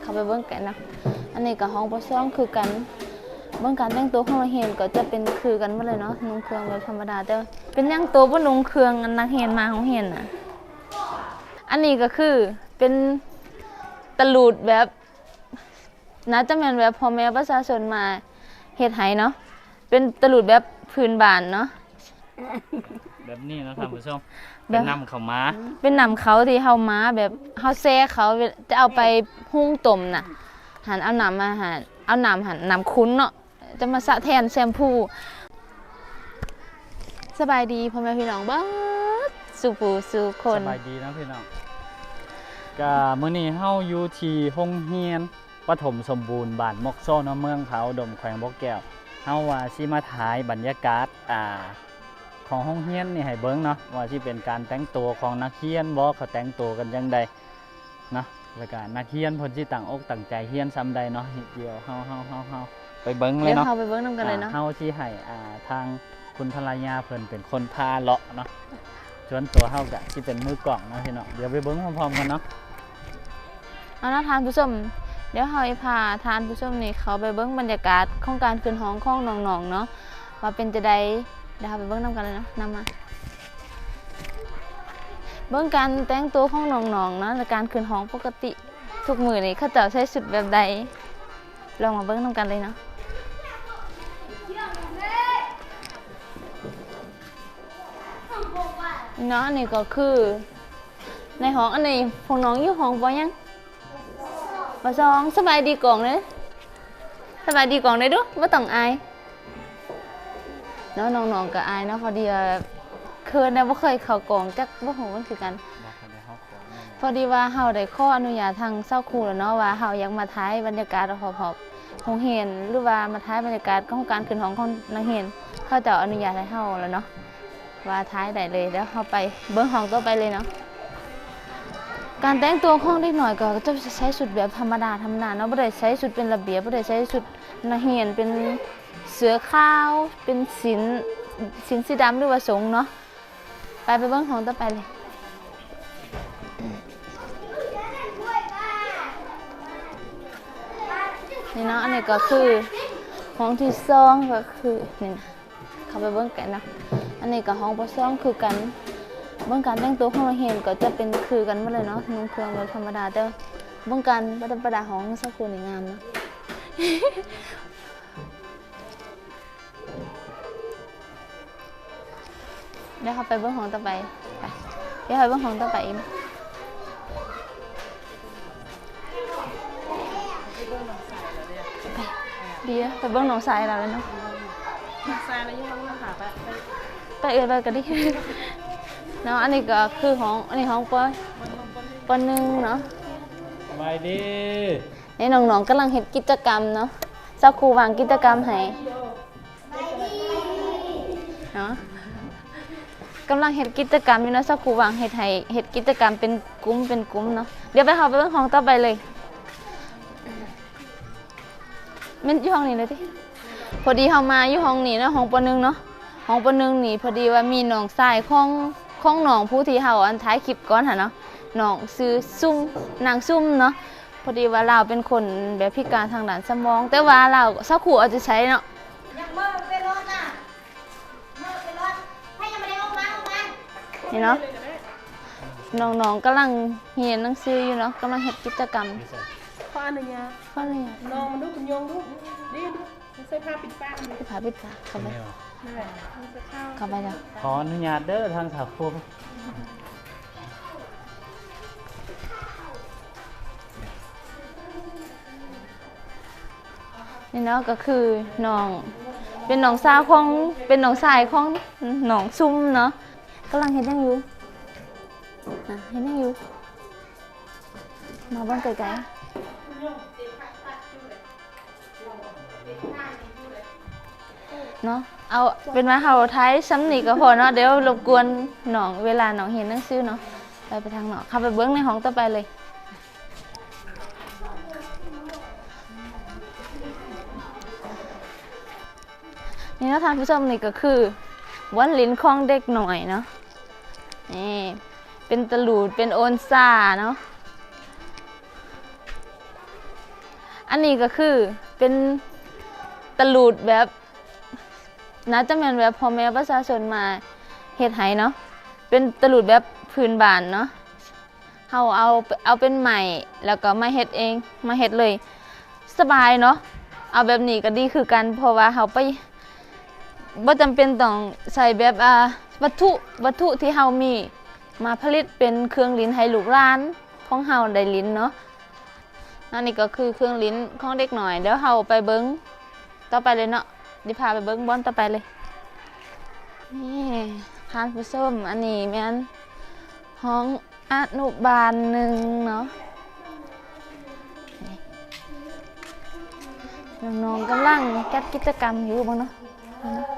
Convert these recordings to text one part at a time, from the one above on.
เข้าไปเบิ่งกันนะอันนี้ก็ห้องปซ่องคือกันเบิ่งการแต่งตัวของนักเรียนก็จะเป็นคือกันหมดเลยเนาะนุ่งเครื่องแบบธรรมดาแต่เป็นหยังตัวบ่นุ่งเครื่องนักเรียนมาของเรียนน่ะอันนี้ก็คือเป็นตลูดแบบน่าจะแม่นแบบพ่อแม่ประชาชนมาเฮ็ดให้เนาะเป็นตลูดแบบพื้นบ้านเนาะ แบบนี้เนาะท่านผู้ชมแบบเป็นน้ำข้าวหม้าเป็นนำเขาที่เฮามาแบบเฮาแซ่เขาจะเอาไปหุ้งต้มน่ะ หันเอาน้ำมาหันเอาน้ำหันน้ำคุ้นเนาะจะมาสะแทนแชมพูสบายดีพ่อแม่พี่น้องเบ้ดสุปูสุคสน บายดีเนาะพี่น้องก็มื้อนี้เฮาอยู่ที่โรงเรียนปฐมสมบูรณ์บ้านมกโซเนาะเมืองเขาดมแขวงบ่แก้วเฮาว่าสิมาถ่ายบรรยากาศอ่า ของโรงเรียนนี่ให้เบิ่งเนาะว่าสิเป็นการแต่งตัวของนักเรียนบ่เขาแต่งตัวกันจังใดเนาะแล้วก็นักเรียนเพิ่นสิตั้งอกตั้งใจเรียนซำใดเนาะเดี๋ยวเฮาเฮาเฮาเฮาไปเบิ่งเลเดี๋ยยวเนาะเฮาไปเบิ่งนำกันเลยเนาะอ่าเฮาที่ให้อ่าทางคุณภรรยาเพิ่นเป็นคนพาเลาะเนาะส่วนตัวเฮาก็สิเป็นมือกล่องเนาะพี่เนาะเดี๋ยวไปเบิ่งพร้อมๆกันเนาะเอานะทานผู้ชมเดี๋ยวเฮาสิพาทานผู้ชมนี่เขาไปเบิ่งบรรยากาศของการขึ้นห้องของน้องๆเนาะว่าเป็นจะใดเดี๋ยวเฮาไปเบิ่งนำกันเลยเนาะนำมา เบิ่งการแต่งตัวของน้องๆเนาะและการขึ้นห้องปกติทุกมือนี่เขาเจ้าใช้ชุดแบบใดลองมาเบิ่งนำกันเลยเนาะเนาะอันนี่ก็คือ ในห้องอันนี้พวกน้องอยู่ห้องบ่ยังบ่ซองสบายดีกล่องเด้อสบายดีกล่องเด้อเดูบ่ต้องอาย เนาะน้องๆก็อายเนาะพอดีว่าเคินได้บ่เคยเข้ากล่องจักบ่ฮู้มันคือกัน บอกให้เฮาขอแม่พอดีว่าเฮาได้ขออนุญาตทางเศร้าครูแล้วเนาะว่าเฮาอยากมาถ่ายบรรยากาศรอบๆโรงเรียนหรือว่ามาถ่ายบรรยากาศของการขึ้นห้องของนักเรียนเขาจะอนุญาตให้เฮาแล้วเนาะว่าถ่ายได้เลยแล้วเฮาไปเบิ่งห้องต่อไปเลยเนาะการแต่งตัวของเด็กหน่อยก็จะใช้ชุดแบบธรรมดาธรรมดาเนาะบ่ได้ใช้ชุดเป็นระเบียบบ่ได้ใช้ชุดนักเรียนเป็น เสือขาวเป็นสินสินสีดำหรือว่าสงเนาะไปไปเบิ่งห้องต่อไปเลยนี่เนาะอันนี้ก็คือห้องที่สองก็คือนี่นะเข้าไปเบิ่งกันนะอันนี้ก็ห้องประสองคือกันเบิ่งการแต่งตัวของเราเห็นก็จะเป็นคือกันมดเลยเนาะนุ่งเครื่องแบบธรรมดาแต่เบิ่งการประดับประดาของสักคนงามเนาะ เดี๋ยวเขาไปเบิ่งห้องต่อไปไปเดี๋ยวเขาไปเบิ่งห้องต่อไปอีกดีอะไปเบิ้งหนองทรายเราเลยเนาะทรายแล้วยังต้องมาหาไปไปไปเอือไปกันดิเนาะอันนี้ก็คือของอันนี้ของปอยปอหนึ่งเนาะสบายดีนี่น้องๆกำลังเฮ็ดกิจกรรมเนาะเจ้าครูวางกิจกรรมให้ กำลังเฮ็ดกิจกรรมอยู่นะเจ้าครูวางเฮ็ดให้เฮ็ดกิจกรรมเป็นกลุ่มเป็นกลุ่มเนาะเดี๋ยวไปเข้าไปเบิ่งห้องต่อไปเลยแมันอยู่ห้องนี้เลยติพอดีเฮามาอยู่ห้องนี้เนาะห้องปนึงเนาะห้องปนึงนี่พอดีว่ามีน้องชายของของน้องผู้ที่เฮาอันท้ายคลิปก่อนหั่นเนาะน้องซื้อซุ่มนางซุ่มเนาะพอดีว่าเราเป็นคนแบบพิการทางด้านสมอง แต่ว่าเราสักครู่อาจจะใช้เนาะยังเนี่เนาะน้องๆกำลังเรียนหนังสืออยู่เนาะกำลังเฮ็ดกิจกรรมขออนุญาตก็เลยน้องมันดูคุณโยงดูดีดูมันใส่ผ้าปิดปากดูปิดผาปิดตาเข้าไปนั่นแหละมันจะเข้าเข้าไปแล้วขออนุญาตเด้อทางสาวครูนี่เนาะก็คือน้อง เป็นน้องสาวของเป็นน้องชายของน้องซุ่มเนาะ กำลังเฮ็ดหยังอยู่อะเฮ็ดหยังอยู่ มาบ้างไกลๆเนาะเอาเป็นว่าเฮาท้ายซ้ำนี่ก็พอเนาะเดี๋ยวรบกวนหนองเวลาหนองเห็นหนังสือเนาะไปไปทางหนองเข้าไปเบิ้งในห้องต่อไปเลยนี่นะท่านผู้ชมนี่ก็คือวันลิ้นของเด็กหน่อยเนาะ นี่เป็นตะหลูดเป็นโอนซาเนาะอันนี้ก็คือเป็นตะลูดแบบน่าจะแม่นแบบพ่อแม่ประชาชนมาเฮ็ดให้เนาะเป็นตะลูดแบบพื้นบ้านเนาะเฮาเอาเอาเป็นใหม่แล้วก็มาเฮ็ดเองมาเฮ็ดเลย สบายเนาะเอาแบบนี้ก็ดีคือกันเพราะว่าเฮาไป บ่จำเป็นต้องใส่แบบอ่าวัตถุวัตถุที่เฮามีมาผลิตเป็นเครื่องลิ้นให้ลูกหลานของเฮาได้ลิ้นเนาะนั่นนี่ก็คือเครื่องลิ้นของเด็กหน่อยเดี๋ยวเราไปเบิ้งต่อไปเลยเนาะดิพาไปเบิ้งบอนต่อไปเลยนี่ทานผู้ส้มอันนี้แม่นห้องอนุบาลหนึ่งเนาะนอน้องๆกำลังจัดกิจกรรมอยู่บ้างเนาะ เอาเนาะ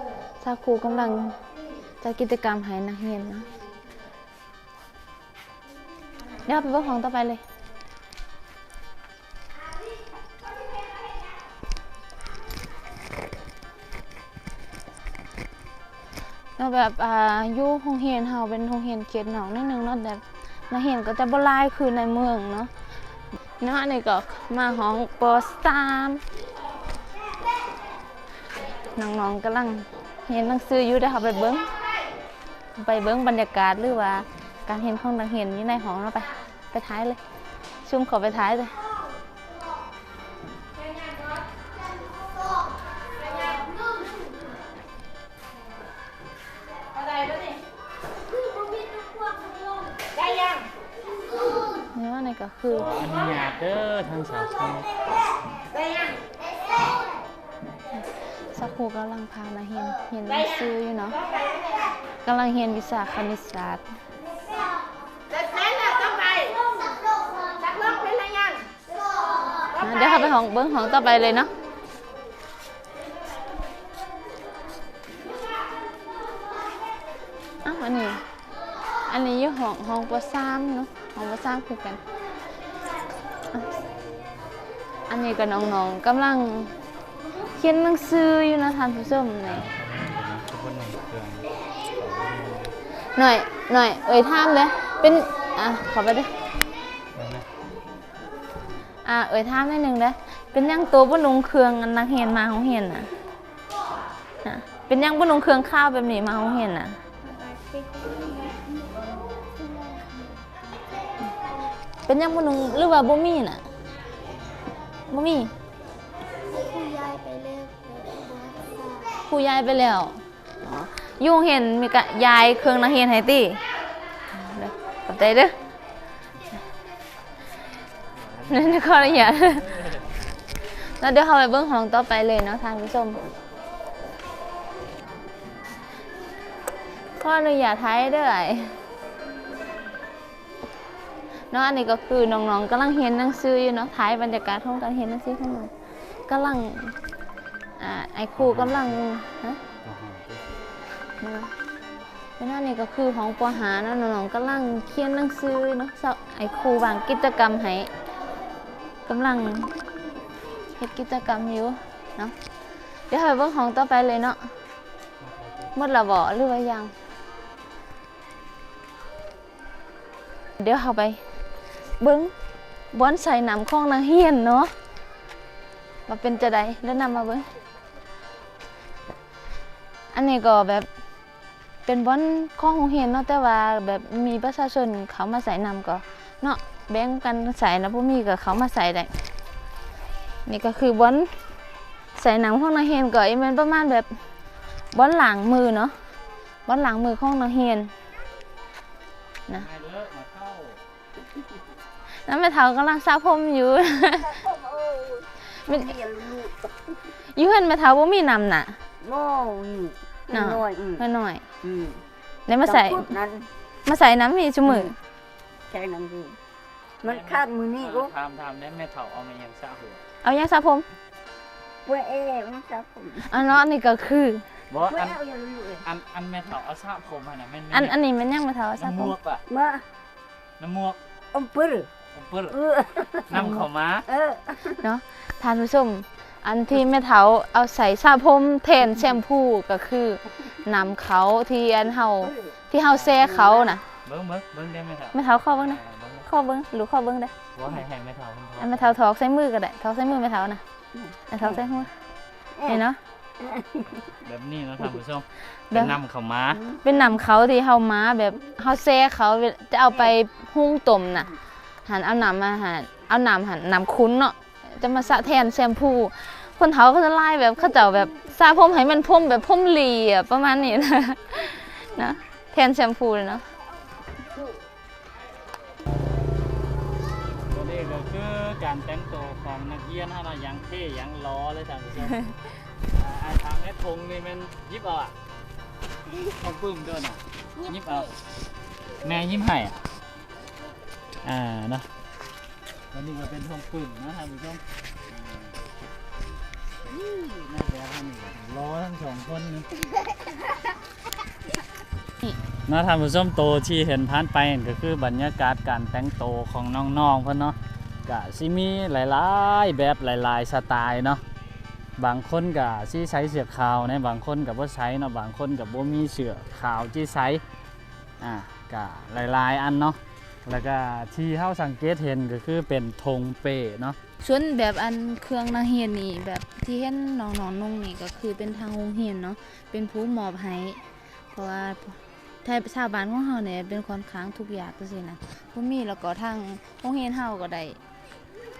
ซาครูกำลังจัดกิจกรรมให้นักเรียนนะ เดี๋ยวไปเบิ้งห้องต่อไปเลยแล้วแบบอ่าอยู่โรงเรียนเฮาเป็นโรงเรียนเขตหนองนิดนึงเนาะแบบนักเรียนก็จะบ่หลายคือในเมืองเนาะเนาะอันนี้ก็มาห้องป .3 น้องๆกำลังเรียนหนังสืออยู่เด้อค่ะไปเบิ่งไปเบิ่งบรรยากาศหรือว่า การเรียนของนักเรียนอยู่ในห้องเนาะไป ไปท้ายเลยซุ่มเขอไปท้ายเลยอะไรปะนี่ได้ยังเนาะอันนี้ก็คือขออนุญาตเด้อทางสาวชนได้ยัง สักครูกำลังพานาเรียนเรียนหนังสืออยู่เนาะกำลังเรียนวิชาคณิตศาสตร์เสร็จแล้วน่ะต้องไปชักลอกเป็นอะไรยังอะเดี๋ยวเข้าไปห้องเบิ้งห้องต่อไปเลยเนาะอ้าวอันนี้ อันนี้อยู่ห้องห้องปสามเนาะห้องปสามคือกันอะอันนี้ก็น้องๆกำลังเขียนหนังสืออยู่นะท่านผู้ชมนี่ทุกคนหนึ่งเครื่องหน่อยหน่อยเอ่ยถามเลยเป็นอะขอไปเด้อได้ไหมอะเอ่ยถามนิดนึงเด้อเป็นยังตัวบ่ลงเครื่องอันนักเรียนมาของเรียนน่ะน่ะเป็นยังบ่ลงเครื่องข้าวแบบนี้มาของเรียนน่ะเป็นยังบ่ลงหรือว่าบ่มีน่ะบ่มีคุณยายไปเลิกเลยครูย้ายไปแล้วอ๋ออยุ่โรงเห็นมีกะยายเครื่องนักเรียนให้ติเด้อขอบใจเด้อนั่นขออนุญาตแล้วเดี๋ยวเราไปเบิ่งห้องต่อไปเลยเนาะท่านผู้ชมขออนุญาตถ่ายเด้อไอ้เนาะอันนี้ก็คือน้องๆกำลังเรียนหนังสืออยู่เนาะถ่ายบรรยากาศของการเรียนหนังสือของน้อง กำลังอ่าไอ้ครูกำลังฮะเอาหาดินะแล้วนั่นนี่ก็คือของปหาเนาะน้องๆกำลังเขียนหนังสือเนาะเสาไอ้ครูวางกิจกรรมให้กำลังเฮ็ดกิจกรรมอยู่เนาะเดี๋ยวเราไปเบิ่งของต่อไปเลยเนาะหมดและบ่หรือว่ายัง เดี๋ยวเราไปเบิ่งบอนใส่น้ำของนางเฮียนเนาะ ว่าเป็นจะใดแล้วนำมาเบิ่งอันนี้ก็แบบเป็นบอนข้องโรงเรียนเนาะแต่ว่าแบบมีประชาชนเขามาใส่นำก็เนาะแบ่งกันใส่นะพวกมีก็เขามาใส่ได้นี่ก็คือบอนใส่นำของนักเรียนก็อีมันประมาณแบบบอนหลังมือเนาะบอนหลังมือของนักเรียนนะให้เลิกมาเข้าแล้วแม่เฒ่ากำลังสระผมอยู่ ไม่อยู่เห็นแม่เฒ่าบ่มีนำน่ะโม่นี่น้อยอืมน้อยอืมๆแล้วมาใส่ ต้องพูดนั้นมาใส่น้ำมีชุมือใช่นั่นคือมันคาดมือนี่ก็ถามถามได้แม่เฒ่าเอามายังซะหัวเอายังสระผมเพื่อเอ๊ะมันจับผมอันเนาะอันนี้ก็คือ บ่เพื่ออันเอาอย่างรู้เลยอันอันแม่เฒ่าเอาซะผมหั่นน่ะแม่นอันอันนี้มันยังมาเท่าสระน้ำผมมวกอะเมื่อน้ำมวกอมปื้อ ผมเปิ้ลเออนำเข้ามาเออเนาะทานผู้ชมอันที่แม่เฒ่าเอาใส่สระผมแทนแชมพูก็คือนำเขาที่อันเฮาที่เฮาแซ่เขาน่ะเบิ่งเบิ่งเบิ่งได้แม่เฒ่าแม่เฒ่าเข้าเบ้างนะเบิ่งเข้าข้อเบิ้งหรือข้อเบิ้งได้ว่าให้แห้งไม่เท่าเพิ่นพออันมาเท้าทอกใส่มือก็ได้ทอกใส่มือไม่เท้านะอันเท้าใส่หัวนี่เนาะแบบนี้เนาะท่านผู้ชมแบเป็บนน้ำข้าวม้าเป็นน้ำเขาที่เฮามาแบบเฮาแซ่เขาจะเอาไปหุ้งต้มน่ะ หันเอาน้ำมาหันเอาน้ำหันน้ำคุ้นเนาะจะมาสระแทนแชมพูคนเฒ่าเขาจะไล่แบบเขาเจ้าแบบสระผมให้มันผมแบบผมหลีอะประมาณนี้นะนะแทนแชมพูเลยเนาะตัวนี้ก็คือการแต่งตัวของนักเรียนเฮาเนาะยังเท่ยังล้อเลยท่านผู้ชมอ่าไอ้ทางแอดทงนี่มันยิบเอาอะเอาปึ้มเดินอะยิบเอาแม่ยิ้มให้อะ อ่าเนาะวันนี้ก็เป็นทงปึ้มนะท่านผู้ชมอ่าอู้น่าจะท่านนี่ก็ล้อทั้งสองคนนี่นะท่านผู้ชมโตวที่เห็นผ่านไปนั่นก็คือบรรยากาศการแต่งโตวของน้องๆเพิ่นเนาะก็สิมีหลายๆ แบบหลายๆสไตล์เนาะบางคนก็สิใช้เสือขาวนะบางคนก็บ่ใช้เนาะบางคนก็บ่มีเสือขาวที่ใช้อ่าก็หลายๆ อันเนาะ แล้วก็ที่เฮาสังเกตเห็นก็คือเป็นธงเป้เนาะส่วนแบบอันเครื่องนักเรียนนี่แบบที่เห็นน้องๆนุ่งนี่ก็คือเป็นทางโรงเรียนเนาะเป็นผู้มอบให้เพราะว่าไทยชาวบ้านของเฮาเนี่ยเป็นคนค้างทุกอย่างจังซี่นะบ่มีแล้วก็ทางโรงเรียนเฮาก็ได้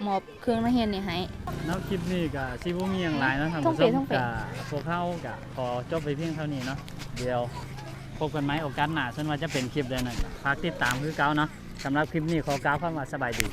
มอบเครื่องนักเรียนนี่ให้เนาะคลิปนี้ก็สิบ่มีหยังหลายเนาะท่านท่องผู้ชเป้มท่องเป้ก็พวกเฮาก็ขอจบไปเพียงเท่านี้เนาะเดี๋ยวพบกันไหมโอกาสหน้าซึ่งว่าจะเป็นคลิปใดนั้นก็ฝากติดตามคือเก่าเนาะ สำหรับคลิปนี้ขอกล่าวคำว่าสบายดี